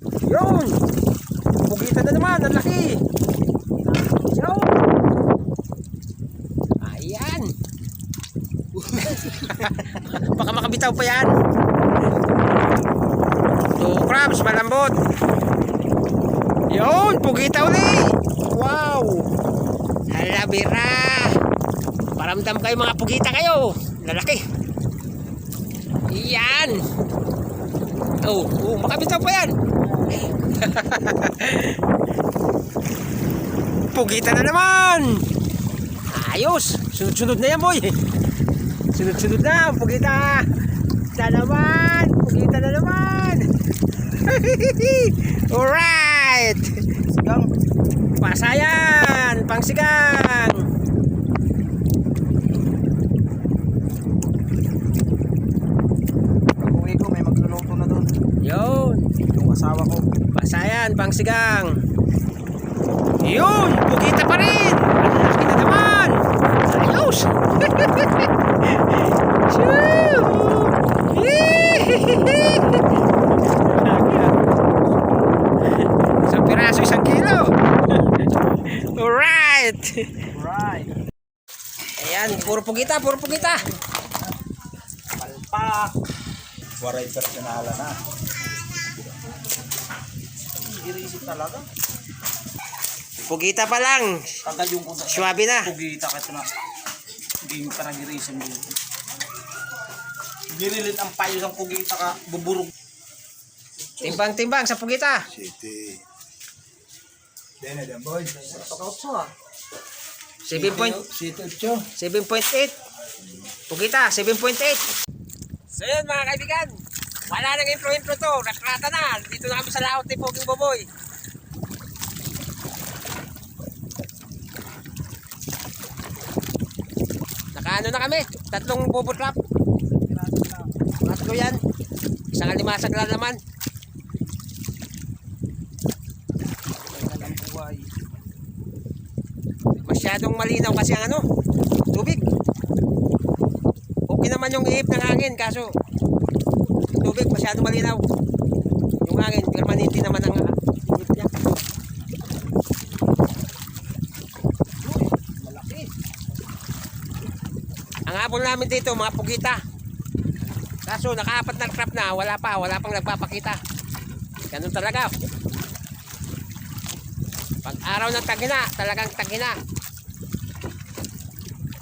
Yun! Pugitan na naman, ang laki! Yun! Ayan! Baka makabitaw pa yan. Two crabs, malambot. Yun, pugita uli. Wow! Halabira! Paramdam kayo mga pugita kayo. Lalaki. Yan! Oh, oh, makabitaw pa yan. Pugita na naman! Ayos! Sunod-sunod na yan, boy! Sunod-sunod na, pugita! Na naman! Pugita na naman! Alright! Sigang. Pasayan! Pangsigang! Pag uwi ko, may magluluto na doon. Yun! Yung asawa ko. Pasayan, pangsigang! Yun! Pugita pa rin! Ang laki na naman! Ayos! Isang piraso, isang kilo! Alright! Right. Ayan, puro pugita, puro pugita! Palpak. Waray personala na. Girisip talaga. Pugita pa lang! Tagal yung kusa. Swabe na! Pugita ka ito na. Hindi mo ka nagirisim dito. Girilit ang payo ng pugita ka. Buburog. Timbang-timbang sa pugita! City. Dene dan boy. Pakotso ah. 7 point, City ocho. 7.8 Pugita, 7.8 So yun mga kaibigan Wala nang info-info to. Nakrata na. Dito na kami sa laot ni Poging Boboy Nakaano na kami? Tatlong bobo trap Tatlo yan. Isang alimasag lang naman. Masyadong malinaw kasi ang ano, tubig. Okay naman yung ihip ng hangin kaso tubig masyadong malinaw. Yung hangin, permanente naman ang ah, ihip niya. Ang habol namin dito, mga pugita. Kaso nakaapat na trap na, wala pa, wala pang nagpapakita. Ganun talaga. Pag araw ng tagina, talagang tagina.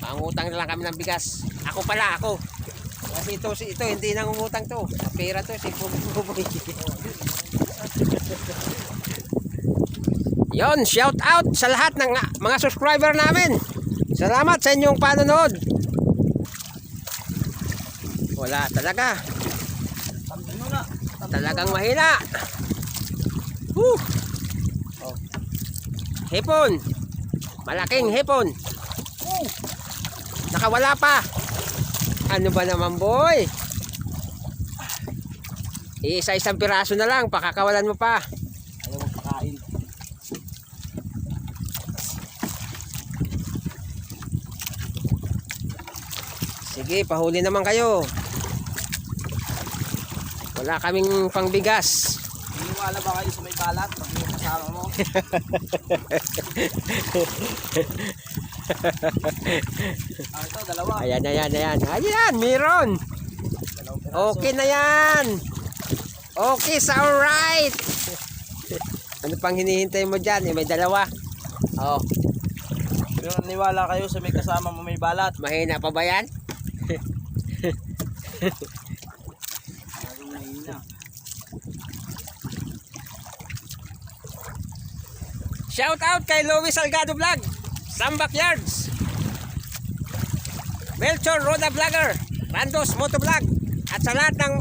Pangutang na lang kami ng bigas. Ako pala, ako. Kasi ito, ito, hindi nangungutang to. Pera to, si Buboy. Yon, shout out sa lahat ng mga subscriber namin. Salamat sa inyong panonood. Wala talaga. Talagang mahina. Woo! Hipon. Malaking hipon. Nakawala pa. Ano ba naman boy? Isa-isang piraso na lang. Pakakawalan mo pa. Ayaw magpakain. Sige, pahuli naman kayo. Wala kaming pangbigas. Iniwala ba kayo sa may balat? Pag kasama mo? ah, ito, dalawa. Ayan, ayan, ayan. Ayan, meron. Okay na yan. Okay, sa alright. ano pang hinihintay mo dyan? Eh, may dalawa. Oh, Pero naniwala kayo sa may kasama mo may balat. mahina pa ba yan? Shout out kay Louis Salgado Vlog. Sambak Yards. Melchor Roda Vlogger. Randos Moto Vlog. At sa lahat ng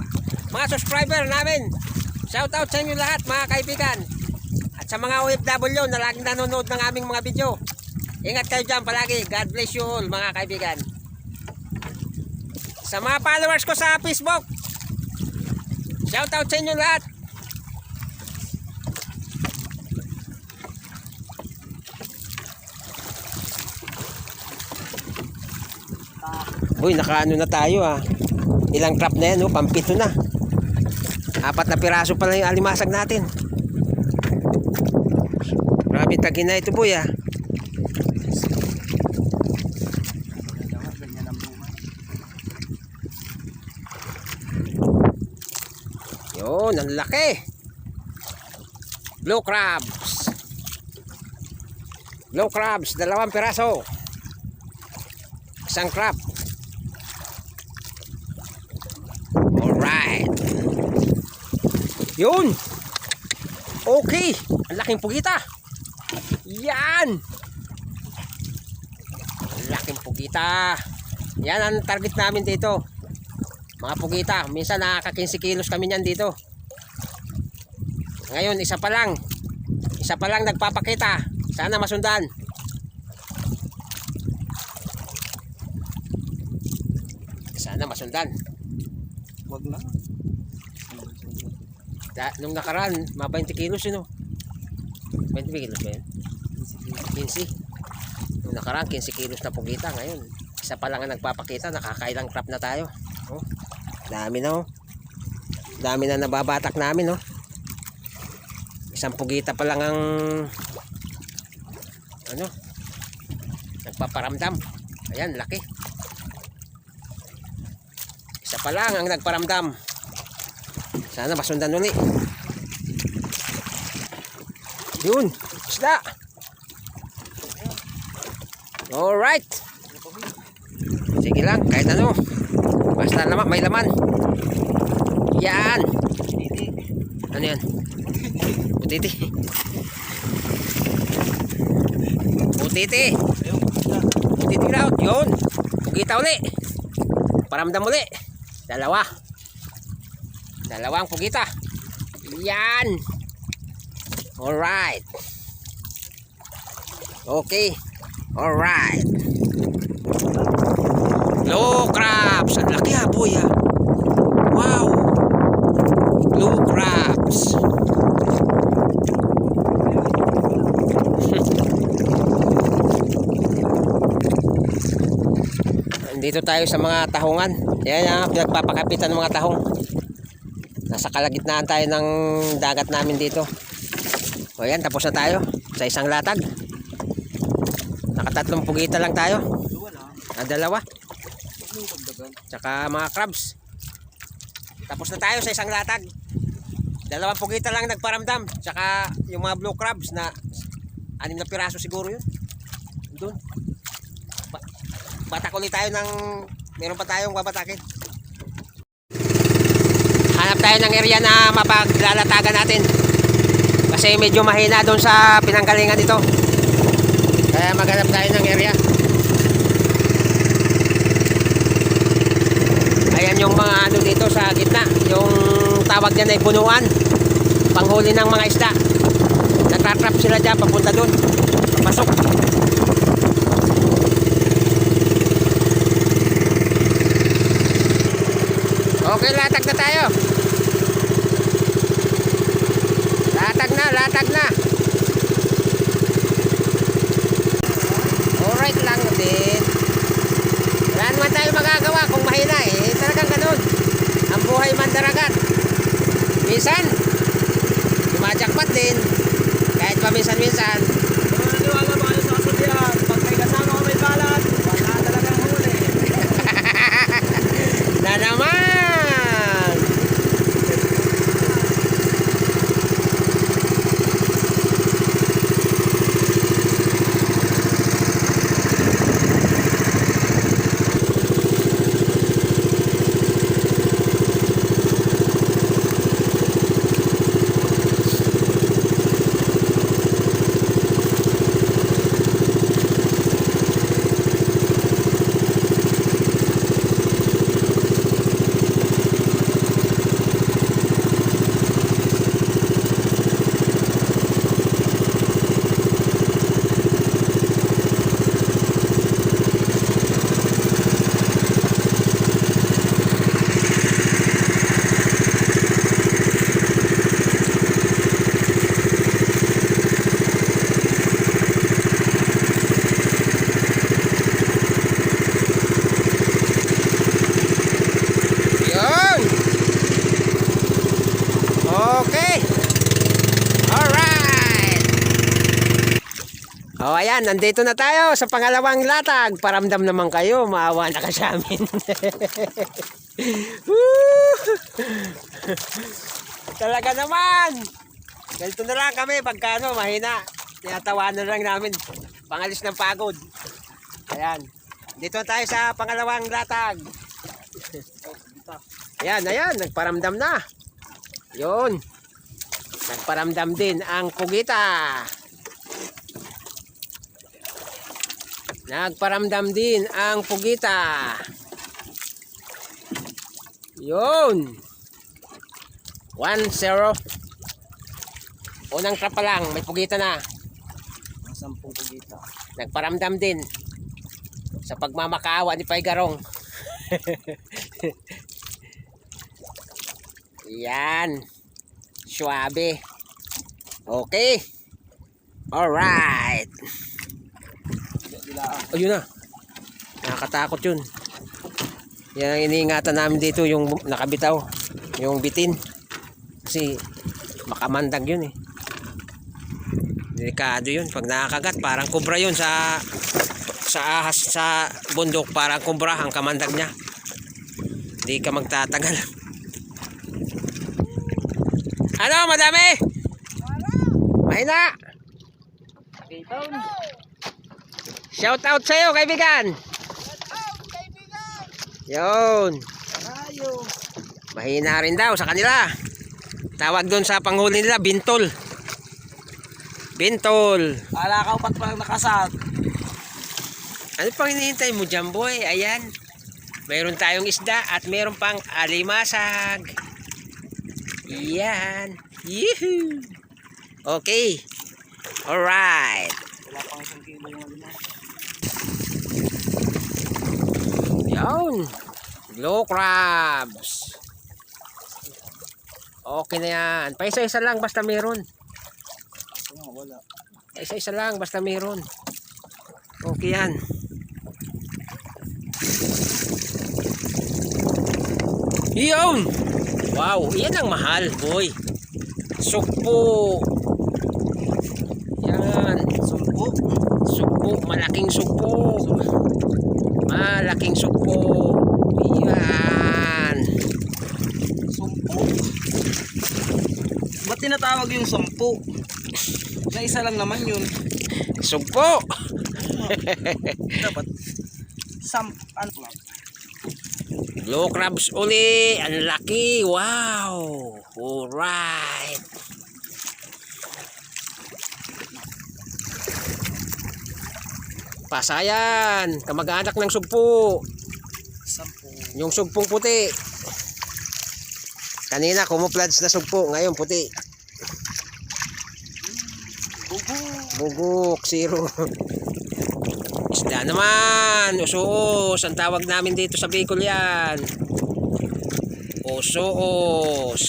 mga subscriber namin. Shout out sa inyo lahat mga kaibigan. At sa mga OFW na laging nanonood ng aming mga video. Ingat kayo dyan palagi. God bless you all mga kaibigan. Sa mga followers ko sa Facebook. Shout out sa inyo lahat. Uy, nakaano na tayo ah. Ilang trap na yan, oh, pampito na. Apat na piraso pala yung alimasag natin. Grabe tagi na ito boy ah. Yun, ang laki. Blue crabs. Blue crabs, dalawang piraso. Isang crab. Alright. Yun. Okay. Ang laking pugita. Yan. Ang laking pugita. Yan ang target namin dito. Mga pugita. Minsan nakaka 15 kilos kami niyan dito. Ngayon, isa pa lang. Isa pa lang nagpapakita. Sana masundan. Sana masundan. Wag na. Da, nung nakaraan, mga 20 kilos yun, oh. 20 kilos ba yun? 15. Nung nakaraan, 15 kilos na pugita. Ngayon, isa pa lang ang nagpapakita. Nakakailang crop na tayo. Oh, dami na, oh. Dami na nababatak namin, oh. Isang pugita pa lang ang ano nagpaparamdam. Ayan, laki. Isa pa lang ang nagparamdam. Sana masundan uli. Yun, isda. Alright. Sige lang, kahit ano. Basta laman, may laman. Yan. Ano yan? Putiti. Putiti. Putiti daw. Yun. Pugita uli. Paramdam uli. Dalawa. Dalawang pugita. Yan. Alright. Okay. Alright. Blue crabs. Ang laki ha, boy ha. Wow. Blue crabs. Dito tayo sa mga tahungan. Yan ang pinagpapakapitan ng mga tahong. Nasa kalagitnaan tayo ng dagat namin dito. O yan, tapos na tayo sa isang latag. Nakatatlong pugita lang tayo. Na. Dalawa. Tsaka mga crabs. Tapos na tayo sa isang latag. Dalawang pugita lang nagparamdam. Tsaka yung mga blue crabs na anim na piraso siguro yun. Doon. Ba batak ulit tayo ng... Meron pa tayong babatakin. Hanap tayo ng area na mapaglalatagan natin. Kasi medyo mahina doon sa pinanggalingan ito. Kaya maghanap tayo ng area. Ayan yung mga ano dito sa gitna. Yung tawag dyan ay punuan. Panghuli ng mga isda. Natatrap sila dyan papunta doon. Pasok. Okay, latag na tayo. Latag na. Alright lang din. Wala naman tayo magagawa kung mahina eh. Talagang ganun. Ang buhay mandaragat. Minsan, tumajakpat din. Kahit pa minsan-minsan. Naniniwala ba kayo sa kasabihan? Oh, ayan, nandito na tayo sa pangalawang latag. Paramdam naman kayo, maawa na ka sa amin. Talaga naman. Ganito na lang kami pagka ano, mahina. Tinatawanan lang namin. Pangalis ng pagod. Ayan. Dito tayo sa pangalawang latag. Ayan, ayan, nagparamdam na. Yun. Nagparamdam din ang pugita. Nagparamdam din ang pugita. Yun. 1-0. Unang trap pa lang, may pugita na. Sampung kugita. Nagparamdam din sa pagmamakaawa ni Paigarong. Yan. Suabe. Okay. Alright. Ayun na. Nakakatakot yun. Yan ang iniingatan namin dito, yung nakabitaw. Yung bitin. Kasi makamandag yun eh. Delikado yun. Pag nakakagat, parang kubra yun sa sa ahas sa bundok. Parang kubra ang kamandag niya. Hindi ka magtatagal. Ano, madami? Mahina. Shout out sa'yo, kaibigan. Yun. Ayo. Mahina rin daw sa kanila. Tawag doon sa panghuli nila, bintol. Bintol. Kala ka pat palang nakasat. Ano pang hinihintay mo dyan, boy? Ayan. Mayroon tayong isda at mayroon pang alimasag. Yan. Yehoo! Okay. Alright. Wala pang isang kilo yung alima. Yan. Glow crabs. Okay na yan. Paisa-isa lang basta meron. Paisa-isa lang basta meron. Okay yan. Yun! Wow, yan ang mahal, boy. Sugpo. Yan. Sumpo. Sugpo, malaking sugpo. Malaking sugpo. Yan. Sumpo. Ba't tinatawag yung sampu? Na isa lang naman yun. Sugpo. Dapat sam ano lang. Low crabs uli. Ang laki. Wow. Alright. Pasayan. Kamag-anak ng sugpo. Sampu. Yung sugpong puti. Kanina kumuplads na sugpo. Ngayon puti. Bubo. Bugok. Zero. Isda naman. Usuos. Ang tawag namin dito sa Bicol yan. Usuos.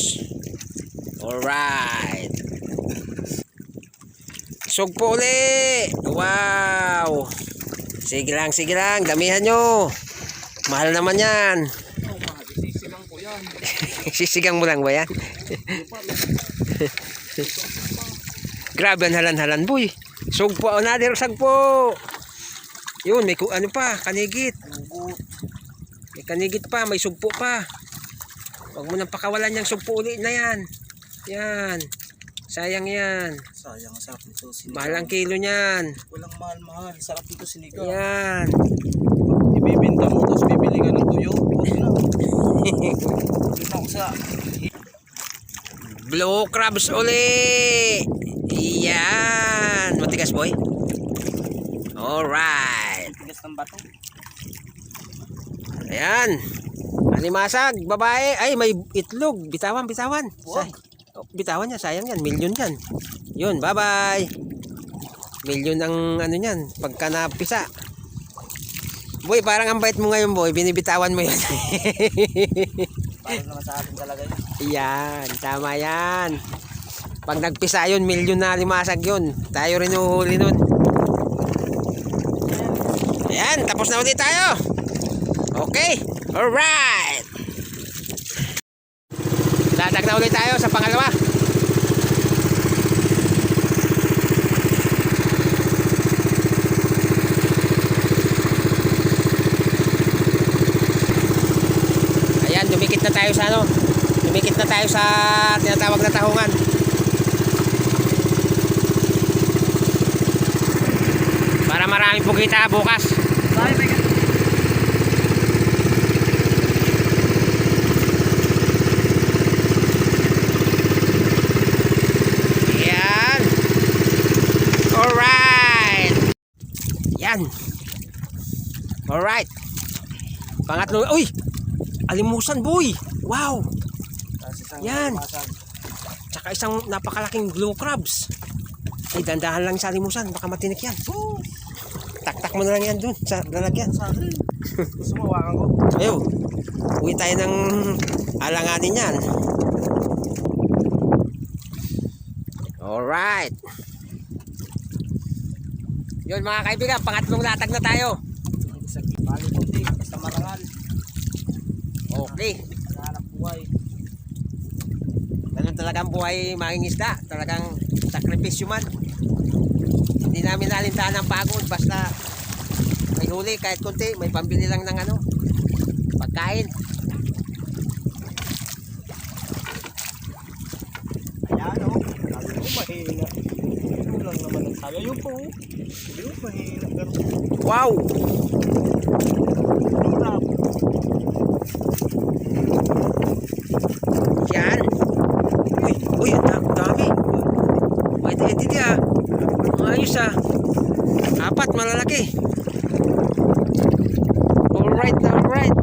Alright. Sugpo uli. Wow. Sige lang, sige lang. Damihan nyo. Mahal naman yan. Oh. Sisigang ko yan. Sisigang mo lang ba yan? Grabe ang halan-halan boy. Sugpo, another sagpo. Yun, may ano pa, kanigit. May kanigit pa, may sugpo pa. Huwag mo nang pakawalan yung sugpo uli na yan. Yan. Sayang yan. Sayang ang sarap nito. Sinigang. Mahal ang kilo niyan. Walang mahal-mahal. Sarap nito sinigang. Yan. Ibibinta mo tapos bibili ka ng tuyo. Huwag na. Ako sa Blue crabs uli. Yan. Matigas boy. Alright. tigas ng bato. Ayan. Alimasag, babae. Ay, may itlog. Bitawan, bitawan. Sa, oh, bitawan niya, sayang yan. Milyon yan. Yun, bye-bye. Milyon ang ano niyan, pagka napisa. Boy, parang ang bait mo ngayon, boy. Binibitawan mo yun. Para naman sa atin talaga yun. yan, tama yan. Pag nagpisa yun, milyon na limasag yun. Tayo rin uhuli nun. Ayan, tapos na ulit tayo. Okay, alright. Dadag na ulit tayo sa pangalawa. Ayan, dumikit na tayo sa ano. Dumikit na tayo sa tinatawag na tahungan. Para marami po kita bukas. Yan. Alright. Pangatlo. Uy! Alimusan, boy! Wow! Yan. Tsaka isang napakalaking blue crabs. Ay, dandahan lang sa alimusan. Baka matinik yan. Taktak mo na lang yan dun sa lalagyan. Gusto mo hawakan ko? Ayaw. Uwi tayo ng alanganin yan. Alright. Yun mga kaibigan, pangatlong latag na tayo. Basta marangal. Okay. Naghanap buhay. Ganun talagang buhay maging isda. Talagang sakripisyo man. Hindi namin nalintahan ng pagod. Basta may huli kahit konti. May pambili lang ng ano. Pagkain. Ayan o. Sabi ko mahina. Ano lang naman ang sabi. Ayun po. Ayun mahina. Pero Wow! Yan. Uy, uy, ang da- dami. Wait, eh, dito ah. Ayos ah. Apat, malalaki. Alright, alright.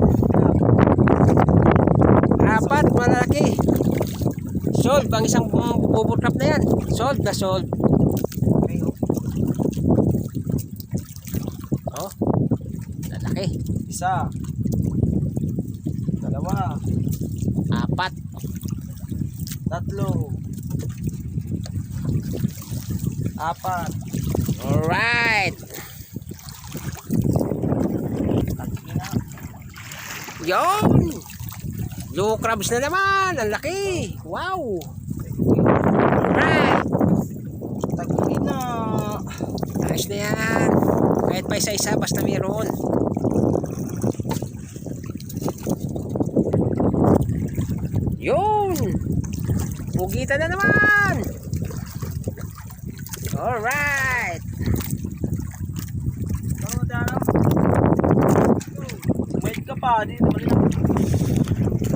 Apat, malalaki. Solve, ang isang bubble trap na yan. Solve na solve. Ayun. Oh, lalaki. Isa. Dalawa. Apat. Tatlo. Apat. Alright. Yon! Blue crabs na naman. Ang laki. Wow. Alright. Tatlina. Ayos na yan. Kahit pa isa-isa, basta mayroon. Yun! Bugita na naman! Alright! Ano dyan? Wait ka pa. Di naman rin.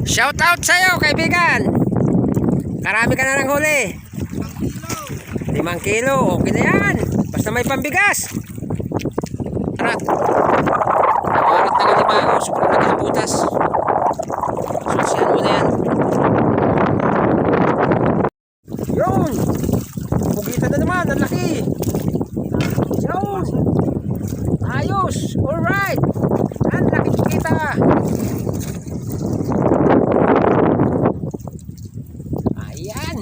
Shout out sa'yo, kaibigan! Karami ka na ng huli. Limang kilo, okay na yan. Basta may pambigas. Tara. Nawarat na lima ako, sobrang laki ng butas. Susiyan mo na yan. Yun! Pugita na naman, ang laki. Yun! Ayos! Alright! Ang laki pugita. Ayan!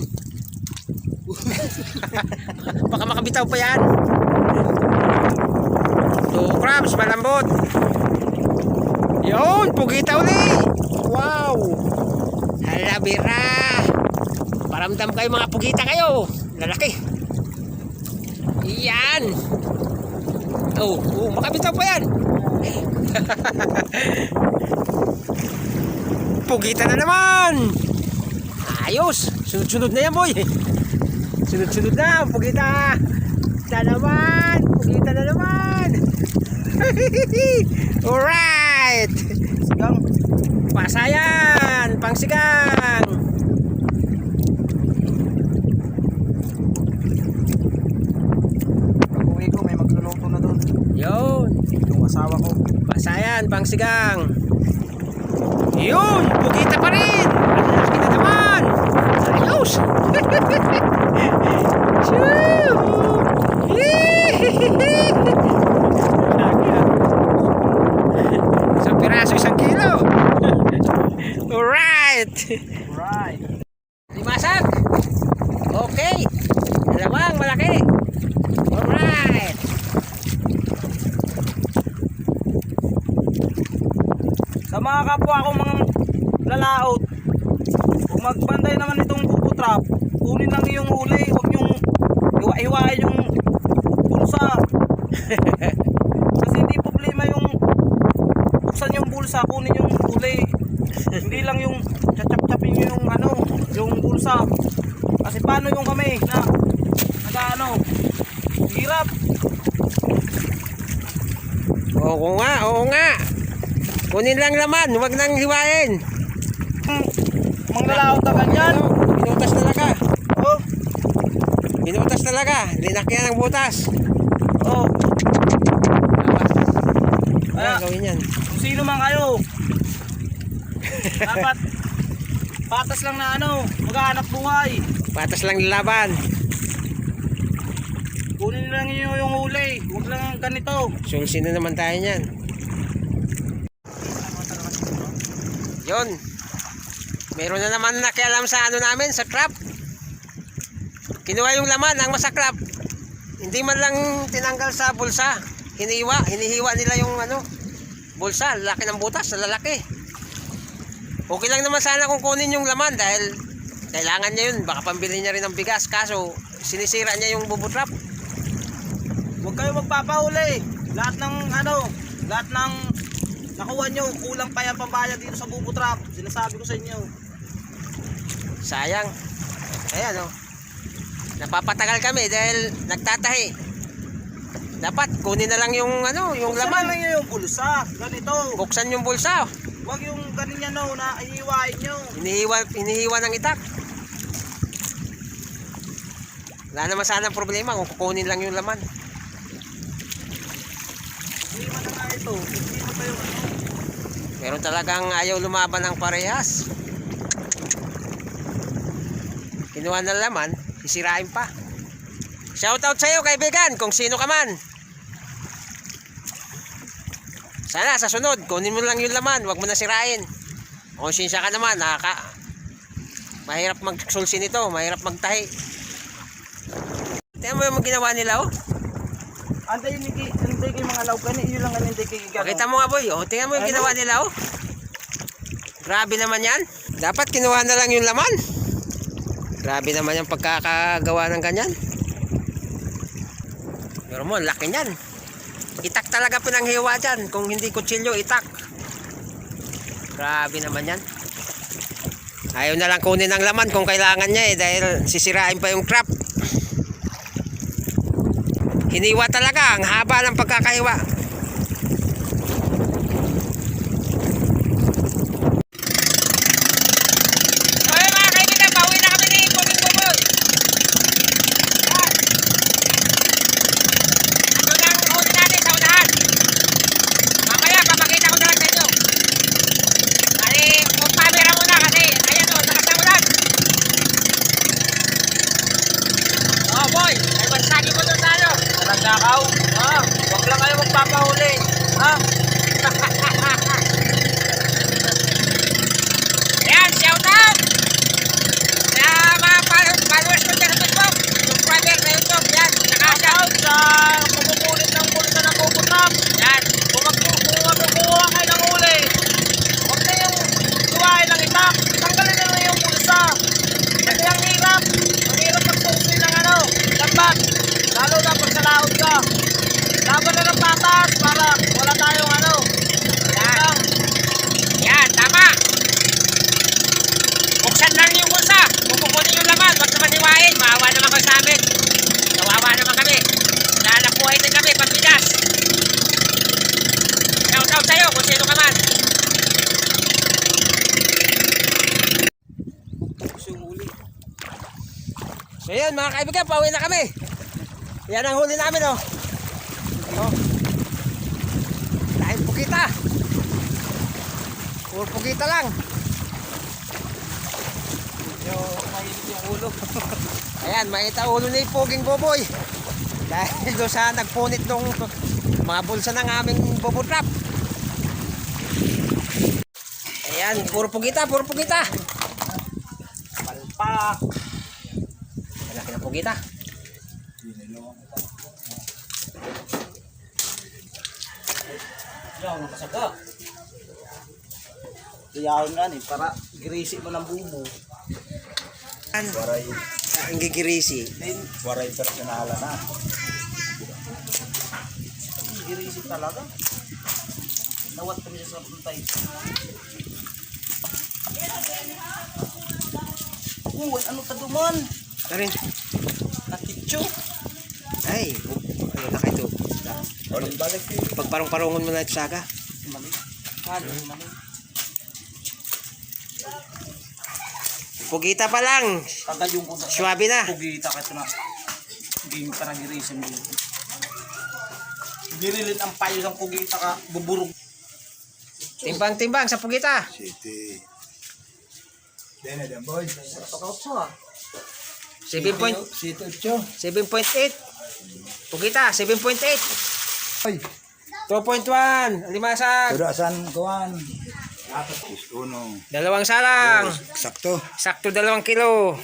Makabitaw pa yan. Two crabs, malambot. Yun, pugita uli. Wow. Halabira. Paramdam kayo mga pugita kayo. Lalaki. Yan. Oh, oh makabitaw pa yan. pugita na naman. Ayos. Sunod-sunod na yan, boy. Sunod-sunod na, pugita. Na naman, pugita na naman. Alright. Sigang. Pasayan, pangsigang. Pag uwi ko, may magluluto na doon. Yun, Yung asawa ko. pasayan, pangsigang. Yun, pugita pa rin. Ang laki na naman. Ayos. Shoo! Isang piraso, isang kilo. Alright. Right. Limasag. Okay. Dalawang malaki. Alright. Sa mga kapwa akong mga lalaot, kung magbanday naman itong buko trap, kunin lang yung huli, huwag yung iwa-iwain yung bulsa. Kasi hindi problema yung buksan yung bulsa, kunin yung kulay. hindi lang yung chachap-chapin nyo yung ano, yung bulsa. Kasi paano yung kami na nagaano, hirap. Oo nga, oo nga. Kunin lang laman, huwag nang hiwain. Hmm, manglalaot na ganyan. Pinutas talaga. Oh. Pinutas talaga. Linakyan ng butas oh, Kaya Kaya- gawin yan. kung sino man kayo. Dapat, patas lang na ano, maghahanap buhay. Patas lang laban. Kunin lang niyo yung huli, huwag lang ganito. Sulsin na naman tayo niyan. Yun. Meron na naman nakialam sa ano namin, sa trap. Kinuha yung laman, ang masaklap. Hindi man lang tinanggal sa bulsa. Hiniwa, hinihiwa nila yung ano, bulsa, laki ng butas, lalaki. Okay lang naman sana kung kunin yung laman dahil kailangan niya yun, baka pambili niya rin ng bigas. Kaso, sinisira niya yung bubo trap. Huwag kayo magpapahuli. Lahat ng ano, lahat ng nakuha nyo, kulang pa yan pambayad dito sa bubo trap. Sinasabi ko sa inyo. Sayang. Ayan oh. Napapatagal kami dahil nagtatahi. Dapat kunin na lang yung ano, yung Buksan laman. lang nyo yung bulsa. Ganito. Buksan yung bulsa. Huwag yung ganyan no, na iiwain nyo. Hinihiwa, hinihiwa ng itak. Wala naman sana problema kung kukunin lang yung laman. Man na nga ito. Hindi mo tayo ano. Meron talagang ayaw lumaban ng parehas. Kinuha ng laman, sisirain pa. Shoutout sa'yo kaibigan, kung sino ka man. Sana sa sunod, kunin mo lang yung laman, wag mo na sirain. Konsensya ka naman, nakaka... Mahirap magsulsi nito, mahirap magtahi. Tingnan mo yung ginawa nila oh. Antay yung hindi, hindi kayo mga law kani, yun lang ang hindi kayo gano'n. Pakita mo nga boy, oh. Tingnan mo yung Ano? ginawa nila, oh. Grabe naman yan. Dapat kinuha na lang yung laman. Grabe naman yung pagkakagawa ng ganyan. Pero mo, laki niyan. Itak talaga pinanghiwa dyan. Kung hindi kutsilyo, itak. Grabe naman yan. Ayaw na lang kunin ang laman kung kailangan niya eh. Dahil sisirain pa yung trap. Hiniwa talaga. Ang haba ng pagkakahiwa. Okay mga kaibigan, pauwi na kami ni Puming Buboy. Yan. Ito na ang huli natin sa unahan. Mamaya, papakita ko na lang sa inyo. Kasi, kung camera muna kasi, ayan o, lakas ng ulan. Oh boy, ay magsagi mo doon tayo. Nagnakaw? Oh. Huwag lang kayo magpapahuli. Ha? Ayan, shout out! Sa mga fol- followers ko dyan sa Facebook, subscriber sa YouTube, yan, saka shout Out sa pumupulit ng bulsa ng kukutrap. Yan, Kung magkukuha kukuha kayo ng huli, huwag na yung kuhain ng itak. Tanggalin na lang yung bulsa. Kasi ang hirap. Ang hirap magsusi ng ano, lambat. Lalo na pag sa laot ka. Laban na ng patas para wala tayong ano. yan, yan, tama! Buksan lang yung bulsa, kung kukunin yung laman, wag naman hiwain, maawa naman kayo sa amin. Kawawa naman kami. Nahanap buhay din kami, pambigas. Shout out sa'yo kung sino ka man. So yun mga kaibigan, pauwi na kami. Yan ang huli namin. Oh. Dahil pukita. Pukita lang. Medyo mainit yung ulo. Ayan, makita ulo ni Poging Boboy. Dahil doon sa nagpunit nung mga bulsa ng aming bobo trap. Ayan, puro pugita, puro pugita. Palpak. Malaki na pugita. Yan, nakasaga. Iyawin nga ni, para girisi mo ng bubo. Ayan, Waray, ang gigirisi. Then, waray personala na. girisi talaga. Nawat kami sa puntay. Uy, ano ka duman? Tarin. Nakitso. Ay, ano na kayo ito? Eh. Pagparong-parongon mo na ito saga. Mali. Kalo, mali. Pugita pa lang. Kagayong ko na. Swabe na. Pugita ka ito na. Game ka nang irisin mo. Dirilin ang payo ng pugita ka, buburog. Timbang-timbang sa pugita. City. Dene dan boys. Pakaut sa. 7 point, City 8. 7.8. Pugita, 7.8. Ay. 2.1. Limasag. Apat is uno. Dalawang salang. Sakto. Sakto dalawang kilo.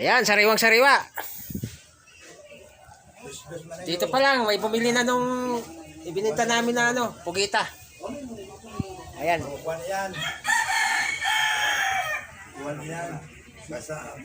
Ayan, sariwang sariwa. Dito pa lang, may bumili na nung ibininta namin na ano, pugita. Ayan. Kuan yan. Kuan yan. Basta